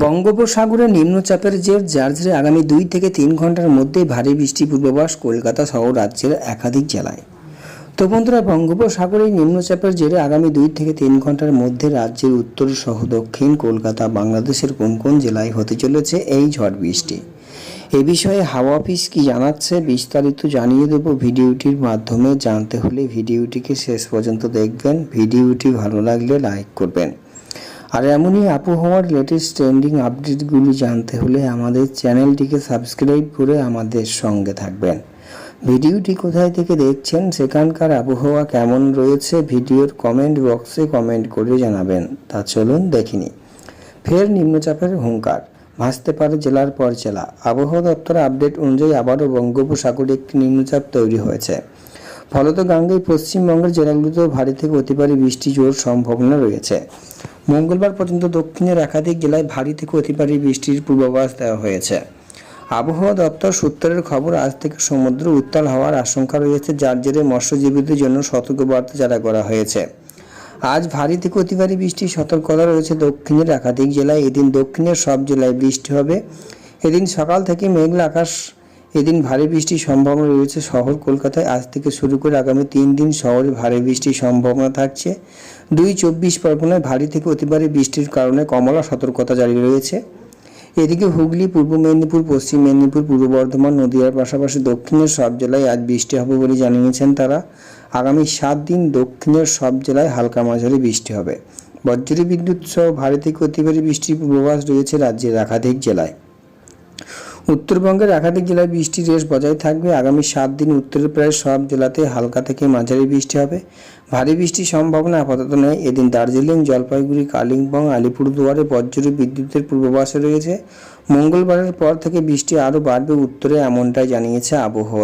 বঙ্গোপসাগরে নিম্নচাপের জের, যার জেরে আগামী দুই থেকে তিন ঘণ্টার মধ্যে ভারী বৃষ্টি পূর্বাভাস কলকাতা সহ রাজ্যের একাধিক জেলায়। তো বন্ধুরা, বঙ্গোপসাগরে নিম্নচাপের জেরে আগামী দুই থেকে তিন ঘণ্টার মধ্যে রাজ্যের উত্তর সহ দক্ষিণ কলকাতা, বাংলাদেশের কোন কোন জেলায় হতে চলেছে এই ঝড় বৃষ্টি? এ বিষয়ে হাওয়া অফিস কি জানাচ্ছে বিস্তারিত জানিয়ে দেব ভিডিওটির মাধ্যমে। জানতে হলে ভিডিওটিকে শেষ পর্যন্ত দেখবেন। ভিডিওটি ভালো লাগলে লাইক করবেন। আর এমনই আবহাওয়ার লেটেস্ট ট্রেন্ডিং আপডেটগুলি জানতে হলে আমাদের চ্যানেলটিকে সাবস্ক্রাইব করে আমাদের সঙ্গে থাকবেন। ভিডিওটি কোথায় থেকে দেখছেন সেখানকার আবহাওয়া কেমন রয়েছে ভিডিওর কমেন্ট বক্সে কমেন্ট করে জানাবেন। তা চলুন দেখিনি ফের নিম্নচাপের হুঙ্কার। ভাসতে পারে জেলার পর জেলা আবহাওয়া দপ্তরের আপডেট অনুযায়ী আবারও বঙ্গোপসাগরে একটি নিম্নচাপ তৈরি হয়েছে। ফলত গাঙ্গেয় পশ্চিমবঙ্গের জেলাগুলিতেও ভারী থেকে অতি ভারী বৃষ্টি, জোর সম্ভাবনা রয়েছে। মঙ্গলবার পর্যন্ত দক্ষিণের একাধিক জেলায় ভারী থেকে অতি ভারী বৃষ্টির পূর্বাভাস দেওয়া হয়েছে। আবহাওয়া দপ্তর সূত্রের খবর, আজ থেকে সমুদ্র উত্তাল হওয়ার আশঙ্কা রয়েছে, যার জেরে মৎস্যজীবীদের জন্য সতর্কবার্তা জারি করা হয়েছে। আজ ভারী থেকে অতি ভারী বৃষ্টির সতর্কতা রয়েছে দক্ষিণের একাধিক জেলায়। এদিন দক্ষিণের সব জেলায় বৃষ্টি হবে। এদিন সকাল থেকে মেঘলা আকাশ এদিন ভারী বৃষ্টির সম্ভাবনা রয়েছে শহর কলকাতায়। আজ থেকে শুরু করে আগামী তিন দিন শহরে ভারী বৃষ্টির সম্ভাবনা থাকছে। দুই চব্বিশ পরগনায় ভারী থেকে অতিভারী বৃষ্টির কারণে কমলা সতর্কতা জারি রয়েছে। এদিকে হুগলি, পূর্ব মেদিনীপুর, পশ্চিম মেদিনীপুর, পূর্ব বর্ধমান, নদীয়ার পাশাপাশি দক্ষিণের সব জেলায় আজ বৃষ্টি হবে বলে জানিয়েছেন তারা। আগামী সাত দিন দক্ষিণের সব জেলায় হালকা মাঝারি বৃষ্টি হবে। বজ্রী বিদ্যুৎ সহ ভারী থেকে অতি ভারী বৃষ্টির পূর্বাভাস রয়েছে রাজ্যের একাধিক জেলায়। উত্তরবঙ্গের একাধিক জেলায় বৃষ্টির রেশ বজায় থাকবে। আগামী সাত দিন উত্তরের প্রায় সব জেলাতে হালকা থেকে মাঝারি বৃষ্টি হবে। ভারী বৃষ্টির সম্ভাবনা আপাতত নেই। এদিন দার্জিলিং, জলপাইগুড়ি, কালিম্পং, আলিপুরদুয়ারে বজ্র বিদ্যুতের পূর্বাভাসে রয়েছে। মঙ্গলবারের পর থেকে বৃষ্টি আরও বাড়বে উত্তরে, এমনটাই জানিয়েছে আবহাওয়া